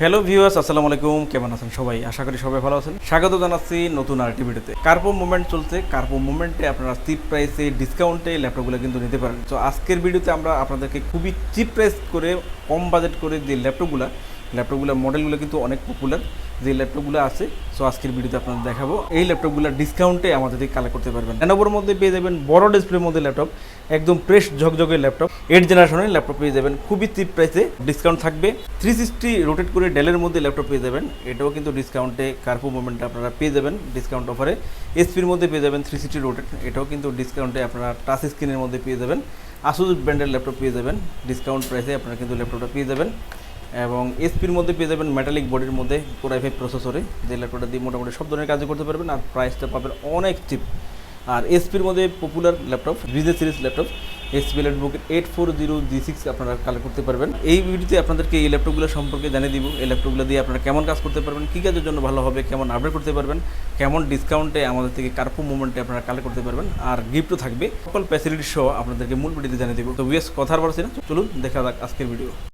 Hello viewers আসসালামু আলাইকুম। কেমন আছেন সবাই? আশা করি সবাই ভালো আছেন। স্বাগত জানাচ্ছি নতুন আর ভিডিওতে। কার্পো মুভমেন্ট চলছে। কার্পো মুভমেন্টে আপনারা চিপ প্রাইসে ডিসকাউন্টে ল্যাপটপগুলো কিন্তু নিতে পারেন। তো আজকের ভিডিওতে আমরা আপনাদেরকে খুবই চিপ প্রাইস করে, কম বাজেট করে যে ল্যাপটপগুলো ল্যাপটপগুলো মডেলগুলো কিন্তু অনেক পপুলার যে ল্যাপটপগুলো আছে সো আজকের ভিডিওতে আপনাদের দেখাবো। এই ল্যাপটপগুলো ডিসকাউন্টে আমাদের থেকে কালেক্ট করতে পারবেন। লেনোভোর মধ্যে পেয়ে যাবেন বড় ডিসপ্লের মধ্যে ল্যাপটপ, একদম ফ্রেশ ঝকঝকে ল্যাপটপ। এইট জেনারেশনের ল্যাপটপ পেয়ে যাবেন, খুবই চিপ প্রাইসে ডিসকাউন্ট থাকবে। থ্রি সিক্সটি রোটেট করে ডেলের মধ্যে ল্যাপটপ পেয়ে যাবেন, এটাও কিন্তু ডিসকাউন্টে কার্পো মুভমেন্টে আপনারা পেয়ে যাবেন ডিসকাউন্ট অফারে এসপির মধ্যে পেয়ে যাবেন থ্রি সিক্সটি রোটেট এটাও কিন্তু ডিসকাউন্টে আপনারা টাচ স্ক্রিনের মধ্যে পেয়ে যাবেন। আসুস ব্র্যান্ডের ল্যাপটপ পেয়ে যাবেন ডিসকাউন্ট প্রাইসে আপনারা কিন্তু ল্যাপটপটা পেয়ে যাবেন। এবং এসপির মধ্যে পেয়ে যাবেন মেটালিক বডির মধ্যে কোরাই ফাইভ প্রসেসরে যে ল্যাপটপটা দিয়ে মোটামুটি সব ধরনের কাজ করতে পারবেন আর প্রাইসটা পাবেন অনেক চিপ আর এসপির মধ্যে popular laptop business series laptop HP laptop eight four zero G six আপনারা কালেক্ট করতে পারবেন। এই ভিডিওতে আপনাদেরকে এই ল্যাপটপগুলো সম্পর্কে জানিয়ে দিব। এই ল্যাপটপগুলো দিয়ে আপনারা কেমন কাজ করতে পারবেন, কী কাজের জন্য ভালো হবে, কেমন আপডেট করতে পারবেন, কেমন ডিসকাউন্টে আমাদের থেকে কার্পো মুভমেন্টে আপনারা কালেক্ট করতে পারবেন, আর গিফটও থাকবে। সকল ফ্যাসিলিটি সহ আপনাদেরকে মূল ভিডিওতে জানিয়ে দিব। তো বিএস কথার বলছি না। চলুন, দেখা যাক আজকের ভিডিও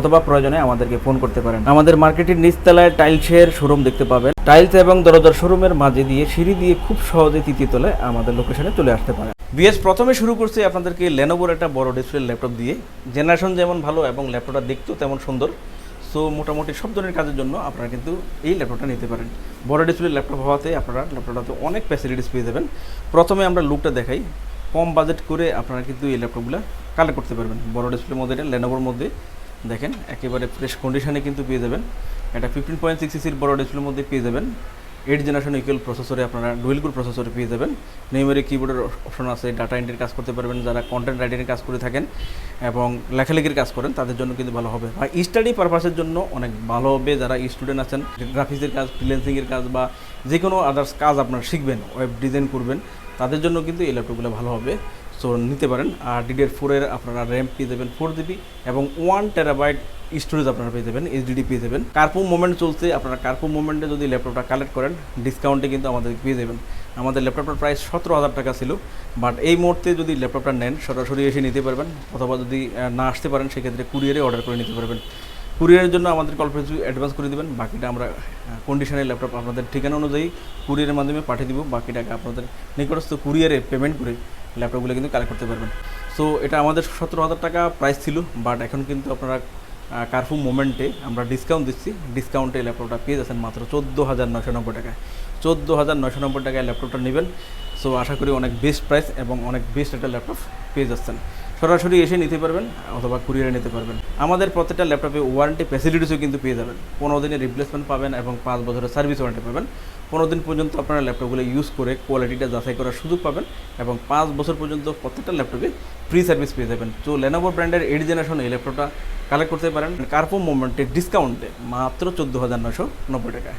অথবা প্রয়োজনে আমাদেরকে ফোন করতে পারেন। আমাদের মার্কেটের নিচতলায় টাইলসের শোরুম দেখতে পাবেন। টাইলস এবং দরজার শোরুমের মাঝে দিয়ে সিঁড়ি দিয়ে খুব সহজে তৃতীয় তলায় আমাদের লোকেশনে চলে আসতে পারেন। বিএস প্রথমে শুরু করছে আপনাদেরকে লেনোভোর একটা বড় ডিসপ্লে ল্যাপটপ দিয়ে। জেনারেশন যেমন ভালো এবং ল্যাপটপটা দেখতেও তেমন সুন্দর। সো মোটামুটি সব ধরনের কাজের জন্য আপনারা কিন্তু এই ল্যাপটপটা নিতে পারেন। বড় ডিসপ্লে ল্যাপটপ হওয়াতে আপনারা ল্যাপটপটাতে অনেক ফ্যাসিলিটিস পেয়ে যাবেন। প্রথমে আমরা লুকটা দেখাই। কম বাজেট করে আপনারা কিন্তু এই ল্যাপটপগুলো কালেক্ট করতে পারবেন। বড় ডিসপ্লের মধ্যে এটা লেনোভোর মধ্যে। দেখেন, একেবারে ফ্রেশ কন্ডিশনে কিন্তু পেয়ে যাবেন। এটা ফিফটিন পয়েন্ট সিক্স সিসির বড় ডিসপ্লের মধ্যে পেয়ে যাবেন। এইট জেনারেশন ইকুয়াল প্রসেসরে আপনারা ডুয়েল কোর প্রসেসরে পেয়ে যাবেন। নেইমারি কিবোর্ডের অপশন আছে ডাটা এন্ট্রির কাজ করতে পারবেন, যারা কন্টেন্ট রাইটিংয়ের কাজ করে থাকেন এবং লেখালেখির কাজ করেন, তাদের জন্য কিন্তু ভালো হবে। আর স্টাডি পারপাসের জন্য অনেক ভালো হবে যারা স্টুডেন্ট আছেন গ্রাফিক্সের কাজ ফ্রিল্যান্সিংয়ের কাজ বা যে কোনো আদার্স কাজ আপনারা শিখবেন ওয়েব ডিজাইন করবেন। তাদের জন্য কিন্তু এই ল্যাপটপগুলো ভালো হবে। সো নিতে পারেন। আর ডিডিআর ফোরের আপনারা র্যাম পেয়ে যাবেন ফোর জিবি এবং ওয়ান টেরাবাইট স্টোরেজ আপনারা পেয়ে যাবেন এইচডিডি পেয়ে যাবেন। কার্পো মুভমেন্ট চলছে। আপনারা কার্পো মুভমেন্টে যদি ল্যাপটপটা কালেক্ট করেন ডিসকাউন্টে কিন্তু আমাদের পেয়ে যাবেন। আমাদের ল্যাপটপটার প্রাইস সতেরো হাজার টাকা ছিল। বাট এই মুহূর্তে যদি ল্যাপটপটা নেন, সরাসরি এসে নিতে পারবেন অথবা যদি না আসতে পারেন, সেক্ষেত্রে কুরিয়ারে অর্ডার করে নিতে পারবেন। কুরিয়ারের জন্য আমাদের কলফ্রেন্স অ্যাডভান্স করে দেবেন। বাকিটা আমরা কন্ডিশনের ল্যাপটপ আপনাদের ঠিকানা অনুযায়ী কুরিয়ারের মাধ্যমে পাঠিয়ে দিব। বাকিটাকে আপনাদের নিকটস্থ কুরিয়ারে পেমেন্ট করে ল্যাপটপগুলো কিন্তু কালেক্ট করতে পারবেন। সো এটা আমাদের সতেরো হাজার টাকা প্রাইস ছিল বাট এখন কিন্তু আপনারা কার্ফু মোমেন্টে আমরা ডিসকাউন্ট দিচ্ছি। ডিসকাউন্টে ল্যাপটপটা পেয়ে যাচ্ছেন মাত্র চোদ্দ হাজার নয়শো নব্বই টাকায়। চোদ্দ হাজার নয়শো নব্বই টাকায় ল্যাপটপটা নেবেন। সো আশা করি অনেক বেস্ট প্রাইস এবং অনেক বেস্ট একটা ল্যাপটপ পেয়ে যাচ্ছেন। সরাসরি এসে নিতে পারবেন, অথবা কুরিয়ারে নিতে পারবেন। আমাদের প্রত্যেকটা ল্যাপটপে ওয়ারেন্টি ফ্যাসিলিটিসও কিন্তু পেয়ে যাবেন। পনেরো দিনের রিপ্লেসমেন্ট পাবেন এবং পাঁচ বছরের সার্ভিস ওয়ারেন্টি পাবেন। পনেরো দিন পর্যন্ত আপনারা ল্যাপটপগুলো ইউজ করে কোয়ালিটিটা যাচাই করার সুযোগ পাবেন এবং পাঁচ বছর পর্যন্ত প্রত্যেকটা ল্যাপটপে ফ্রি সার্ভিস পেয়ে যাবেন। তো লেনোভো ব্র্যান্ডের এইট জেনারেশন এই ল্যাপটপটা কালেক্ট করতে পারেন। কার্পো মোমেন্টে ডিসকাউন্টে মাত্র চোদ্দ হাজার নশো নব্বই টাকায়।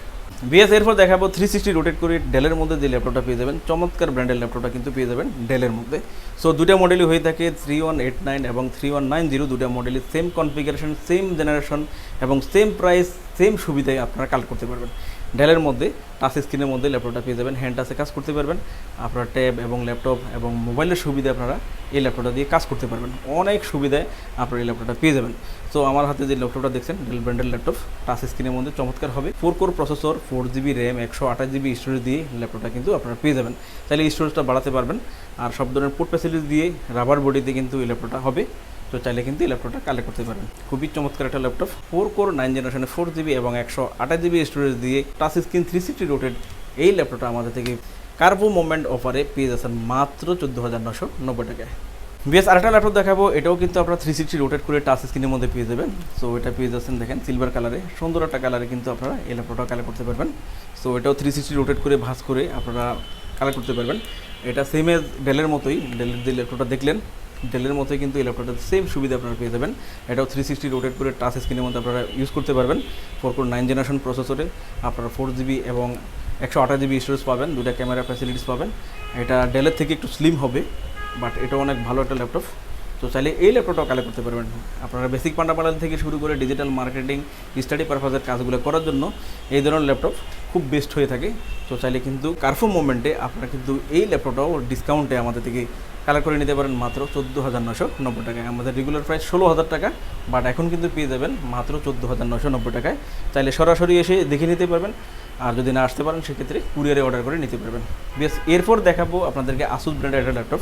বিএস এরপর দেখাবো থ্রি সিক্সটি রোটেট করে ডেলের মধ্যে যে ল্যাপটপটা পেয়ে যাবেন, চমৎকার ব্র্যান্ডের ল্যাপটপটা কিন্তু পেয়ে যাবেন ডেলের মধ্যে। সো দুটা মডেলই হয়ে থাকে থ্রি ওয়ান এইট নাইন এবং থ্রি ওয়ান নাইন জিরো দুটা মডেলই সেম কনফিগারেশন সেম জেনারেশন এবং সেম প্রাইস সেম সুবিধায় আপনারা কাল করতে পারবেন। ডেলের মধ্যে টাচ স্ক্রিনের মধ্যে ল্যাপটপটা পেয়ে যাবেন। হ্যান্ড টাচে কাজ করতে পারবেন। আপনার ট্যাব এবং ল্যাপটপ এবং মোবাইলের সুবিধা আপনারা এই ল্যাপটপটা দিয়ে কাজ করতে পারবেন। অনেক সুবিধায় আপনারা এই ল্যাপটপটা পেয়ে যাবেন। সো আমার হাতে যে ল্যাপটপটা দেখছেন ডেল ব্র্যান্ডের ল্যাপটপ টাচ স্ক্রিনের মধ্যে চমৎকার হবে। Four core processor four GB RAM একশো আঠাশ জিবি স্টোরেজ দিয়ে ল্যাপটপটা কিন্তু আপনারা পেয়ে যাবেন। তাহলে স্টোরেজটা বাড়াতে পারবেন। আর সব ধরনের পোর্ট ফ্যাসিলিটি দিয়ে রাবার বডিতে কিন্তু এই ল্যাপটপটা হবে। তো চাইলে কিন্তু এই ল্যাপটপটা কালেক্ট করতে পারেন। খুবই চমৎকার একটা ল্যাপটপ ফোর কোর নাইন জেনারেশনে ফোর জিবি এবং একশো আঠাশ জিবি স্টোরেজ দিয়ে touch screen three sixty rotated এই ল্যাপটপটা আমাদের থেকে কার্বো মোমেন্ট অফারে পেয়ে যাচ্ছেন মাত্র চোদ্দ হাজার নশো নব্বই টাকায়। বেশ, আরেকটা ল্যাপটপ দেখাবো। এটাও কিন্তু আপনারা থ্রি সিক্সটি রোটেট করে টাচ স্ক্রিনের মধ্যে পেয়ে যাবেন। সো এটা পেয়ে যাচ্ছেন দেখেন সিলভার কালারে সুন্দর একটা কালারে কিন্তু আপনারা এই ল্যাপটপটা কালেক্ট করতে পারবেন। সো এটাও থ্রি সিক্সটি রোটেট করে ভাঁজ করে আপনারা কালেক্ট করতে পারবেন। এটা সেম এজ ডেলের মতোই। ডেলের যে ল্যাপটপটা দেখলেন। ডেলের মতোই কিন্তু এই ল্যাপটপটা সেম সুবিধা আপনারা পেয়ে যাবেন। এটাও থ্রি সিক্সটি রোটেট করে টাচ স্ক্রিনের মধ্যে আপনারা ইউজ করতে পারবেন। ফোর কোর নাইন জেনারেশন প্রসেসরে আপনারা ফোর জিবি এবং একশো আঠাশ জিবি স্টোরেজ পাবেন দুটা ক্যামেরা ফ্যাসিলিটিস পাবেন। এটা ডেলের থেকে একটু স্লিম হবে বাট এটা অনেক ভালো একটা ল্যাপটপ তো চাইলে এই ল্যাপটপটাও কালেক্ট করতে পারবেন। আপনারা বেসিক ফান্ডামেন্টাল থেকে শুরু করে ডিজিটাল মার্কেটিং স্টাডি পারপাসের কাজগুলো করার জন্য এই ধরনের ল্যাপটপ খুব বেস্ট হয়ে থাকে। তো চাইলে কিন্তু কার্ফো মোমেন্টে আপনারা কিন্তু এই ল্যাপটপটাও ডিসকাউন্টে আমাদের থেকে কালেক্ট করে নিতে পারেন মাত্র চোদ্দ হাজার নশো নব্বই টাকায়। আমাদের রেগুলার প্রাইস ষোলো হাজার টাকা বাট এখন কিন্তু পেয়ে যাবেন মাত্র চোদ্দ হাজার নশো নব্বই টাকায়। চাইলে সরাসরি এসে দেখে নিতে পারবেন, আর যদি না আসতে পারেন, সেক্ষেত্রে কুরিয়ারে অর্ডার করে নিতে পারবেন। বেশ এরপর দেখাবো আপনাদেরকে আসুস ব্র্যান্ডের একটা ল্যাপটপ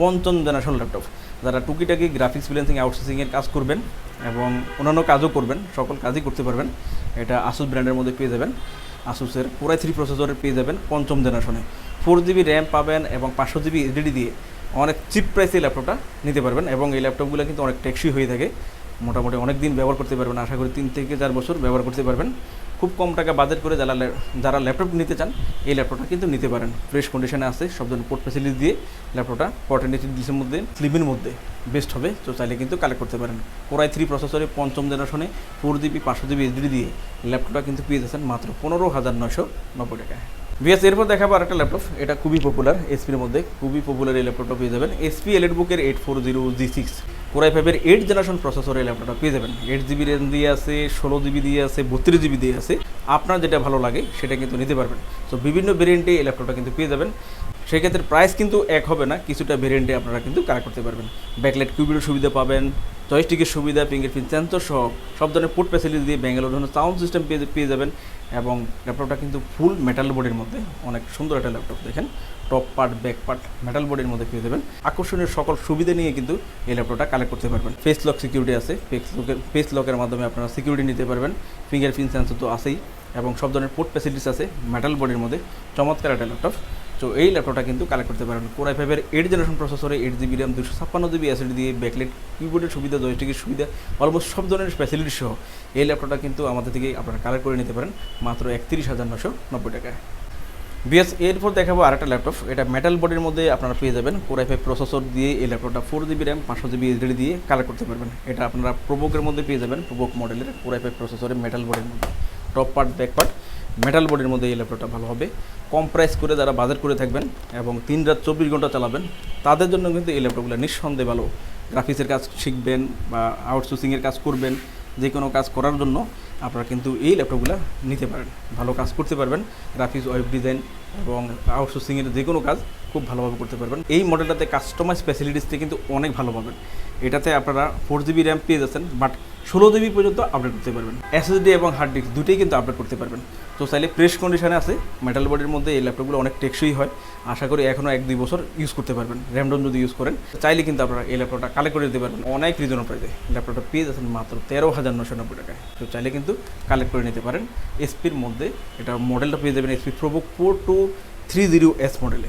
পঞ্চম জেনারেশন ল্যাপটপ যারা টুকিটাকি গ্রাফিক্স ফ্রিল্যান্সিং আউটসোর্সিংয়ের কাজ করবেন এবং অন্যান্য কাজও করবেন, সকল কাজই করতে পারবেন, এটা আসুস ব্র্যান্ডের মধ্যে পেয়ে যাবেন। আসুসের কোরাই থ্রি প্রসেসরের পেয়ে যাবেন পঞ্চম জেনারেশনে ফোর জিবি র্যাম পাবেন এবং পাঁচশো জিবি এসডিডি দিয়ে অনেক চিপ প্রাইসে এই ল্যাপটপটা নিতে পারবেন এবং এই ল্যাপটপগুলো কিন্তু অনেক টেকসই হয়ে থাকে। মোটামুটি অনেক দিন ব্যবহার করতে পারবেন, আশা করি তিন থেকে চার বছর ব্যবহার করতে পারবেন। খুব কম টাকা বাজেট করে যারা যারা ল্যাপটপ নিতে চান, এই ল্যাপটপটা কিন্তু নিতে পারেন। ফ্রেশ কন্ডিশনে আছে, সব ধরনের পোর্ট ফ্যাসিলিটি দিয়ে ল্যাপটপটা কটেনিটি ডিসের মধ্যে স্লিমের মধ্যে বেস্ট হবে। তো চাইলে কিন্তু কালেক্ট করতে পারেন। কোরাই থ্রি প্রসেসরে পঞ্চম জেনারেশনে ফোর জিবি পাঁচশো জিবি এইচডি দিয়ে ল্যাপটপটা কিন্তু পেয়ে যাচ্ছেন মাত্র পনেরো হাজার নয়শো নব্বই টাকায়। বিএস এরপর দেখাবো আরেকটা ল্যাপটপ এটা খুবই পপুলার এসপির মধ্যে খুবই পপুলার এই ল্যাপটপটা পেয়ে যাবেন। এসপি এলএড বুকের eight four zero G six core i ফাইভের এইট জেনারেশন প্রসেসর এই ল্যাপটপটা পেয়ে যাবেন। এইট জিবি র্যাম দিয়ে আছে, ষোলো জিবি দিয়ে আছে, বত্রিশ জিবি দিয়ে আছে। আপনার যেটা ভালো লাগে, সেটা কিন্তু নিতে পারবেন। তো বিভিন্ন ভেরিয়েন্টে এই ল্যাপটপটা কিন্তু পেয়ে যাবেন। সেক্ষেত্রে প্রাইস কিন্তু এক হবে না, কিছুটা ভেরিয়েন্টে আপনারা কিন্তু কালেক্ট করতে পারবেন। ব্যাকলাইট কিউবিডের সুবিধা পাবেন। জয়স্টিকের সুবিধা ফিঙ্গারপ্রিন্ট সেন্সর সহ সব ধরনের পোর্ট ফ্যাসিলিটি দিয়ে ব্যাঙ্গালোর ধরনের সাউন্ড সিস্টেম পেয়ে পেয়ে যাবেন এবং ল্যাপটপটা কিন্তু ফুল মেটাল বডির মধ্যে, অনেক সুন্দর একটা ল্যাপটপ দেখেন top part back part metal বডির মধ্যে পেয়ে যাবেন। আকর্ষণীয় সকল সুবিধা নিয়ে কিন্তু এই ল্যাপটপটা কালেক্ট করতে পারবেন। ফেস লক সিকিউরিটি আছে ফেস লকের ফেস লকের মাধ্যমে আপনারা সিকিউরিটি নিতে পারবেন। ফিঙ্গারপ্রিন্ট সেন্সর তো আছেই এবং সব ধরনের পোর্ট ফ্যাসিলিটিস আছে মেটাল বডির মধ্যে। চমৎকার একটা ল্যাপটপ তো এই ল্যাপটপটা কিন্তু কালেক্ট করতে পারেন। কোরাই ফাইভের এইট জেনারেশন প্রসেসরে এইট জিবি র্যাম দুশো ছাপ্পান্ন জিবি অ্যাসিডি দিয়ে ব্যাকলেট কিবোর্ডের সুবিধা জয়স্টিকের সুবিধা অলমোস্ট সব ধরনের ফ্যাসিলিটি সহ এই ল্যাপটপটা কিন্তু আমাদের থেকে আপনারা কালেক্ট করে নিতে পারেন মাত্র একত্রিশ হাজার নশো নব্বই টাকায়। বিএস, এরপর দেখাবো আরেকটা ল্যাপটপ। এটা মেটাল বডির মধ্যে আপনারা পেয়ে যাবেন। কোরাই ফাইভ প্রসেসর দিয়ে এই ল্যাপটপটা ফোর জিবি র্যাম পাঁচশো জিবি এইচডি দিয়ে কালেক্ট করতে পারবেন। এটা আপনারা প্রোবোকের মধ্যে পেয়ে যাবেন। প্রোবোক মডেলের কোরাই ফাইভ প্রসেসরের মেটাল বডির মধ্যে। Top part back part metal বডির মধ্যে এই ল্যাপটপটা ভালো হবে। কম প্রাইস করে যারা বাজার করে থাকবেন এবং তিন রাত চব্বিশ ঘণ্টা চালাবেন, তাদের জন্য কিন্তু এই ল্যাপটপগুলো নিঃসন্দেহে ভালো। গ্রাফিক্সের কাজ শিখবেন বা আউটসোর্সিংয়ের কাজ করবেন, যে কোনো কাজ করার জন্য আপনারা কিন্তু এই ল্যাপটপগুলো নিতে পারেন। ভালো কাজ করতে পারবেন গ্রাফিক্স ওয়েব ডিজাইন এবং আউটসোর্সিংয়ের যে কোনো কাজ খুব ভালোভাবে করতে পারবেন। এই মডেলটাতে কাস্টমাইজ ফ্যাসিলিটিসটি কিন্তু অনেক ভালো পাবেন। এটাতে আপনারা ফোর জিবি র্যাম পেয়ে যাচ্ছেন বাট ষোলো জিবি পর্যন্ত আপডেট করতে পারবেন। এসএসডি এবং হার্ড ডিস্ক দুটোই কিন্তু আপডেট করতে পারবেন। তো চাইলে ফ্রেশ কন্ডিশনে আছে মেটাল বডির মধ্যে এই ল্যাপটপগুলো অনেক টেকসই হয়। আশা করি এখনও এক দুই বছর ইউজ করতে পারবেন। র্যামডম যদি ইউজ করেন, চাইলে কিন্তু আপনারা এই ল্যাপটপটা কালেক্ট করে দিতে পারবেন। অনেক রিজনেবল প্রাইসে ল্যাপটপটা পেয়ে যাচ্ছেন মাত্র তেরো হাজার নশো নব্বই টাকায়। তো চাইলে কিন্তু কালেক্ট করে নিতে পারেন। এসপির মধ্যে এটা মডেলটা পেয়ে যাবেন HP ProBook four two three zero S মডেলে